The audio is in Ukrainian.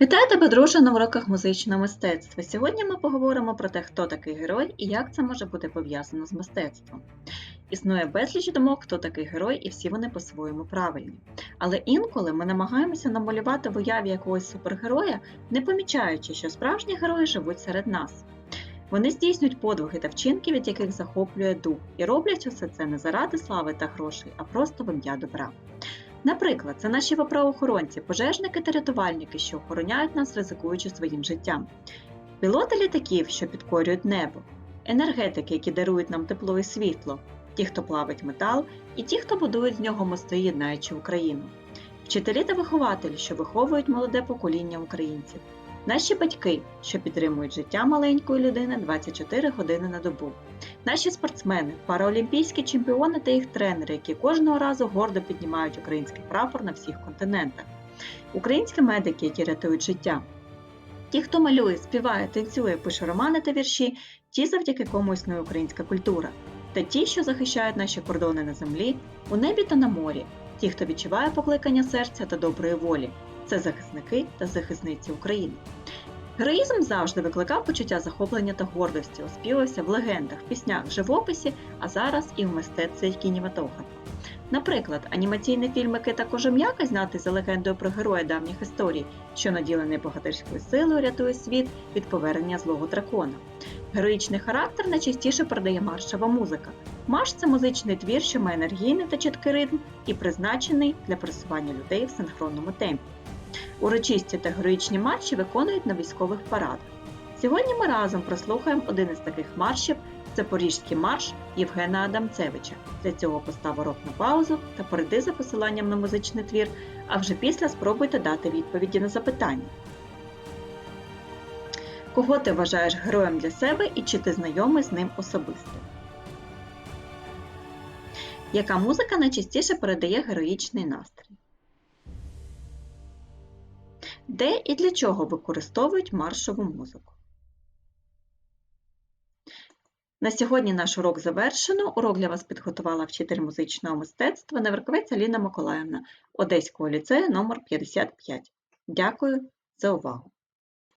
Вітаю тебе, друже, на уроках музичного мистецтва. Сьогодні ми поговоримо про те, хто такий герой і як це може бути пов'язано з мистецтвом. Існує безліч думок, хто такий герой, і всі вони по-своєму правильні. Але інколи ми намагаємося намалювати в уяві якогось супергероя, не помічаючи, що справжні герої живуть серед нас. Вони здійснюють подвиги та вчинки, від яких захоплює дух, і роблять усе це не заради слави та грошей, а просто в ім'я добра. Наприклад, це наші правоохоронці, пожежники та рятувальники, що охороняють нас, ризикуючи своїм життям, пілоти літаків, що підкорюють небо, енергетики, які дарують нам тепло і світло, ті, хто плавить метал, і ті, хто будують з нього мости, єднаючи Україну, вчителі та вихователі, що виховують молоде покоління українців, наші батьки, що підтримують життя маленької людини 24 години на добу. Наші спортсмени, параолімпійські чемпіони та їх тренери, які кожного разу гордо піднімають український прапор на всіх континентах, українські медики, які рятують життя. Ті, хто малює, співає, танцює, пише романи та вірші, ті, завдяки кому існує українська культура, та ті, що захищають наші кордони на землі, у небі та на морі, ті, хто відчуває покликання серця та доброї волі, це захисники та захисниці України. Героїзм завжди викликав почуття захоплення та гордості, оспівався в легендах, піснях, живописі, а зараз і в мистецтві кінематографа. Наприклад, анімаційний фільм Микита Кожем'яка, знятий за легендою про героя давніх історій, що наділений богатирською силою рятує світ від повернення злого дракона. Героїчний характер найчастіше передає маршова музика. Марш це музичний твір, що має енергійний та чіткий ритм і призначений для пересування людей в синхронному темпі. Урочисті та героїчні марші виконують на військових парадах. Сьогодні ми разом прослухаємо один із таких маршів Запорізький марш Євгена Адамцевича. Для цього постав урок на паузу та перейди за посиланням на музичний твір, а вже після спробуйте дати відповіді на запитання. Кого ти вважаєш героєм для себе і чи ти знайомий з ним особисто? Яка музика найчастіше передає героїчний настрій? Де і для чого використовують маршову музику? На сьогодні наш урок завершено. Урок для вас підготувала вчитель музичного мистецтва Неверковець Аліна Миколаївна Одеського ліцею номер 55. Дякую за увагу!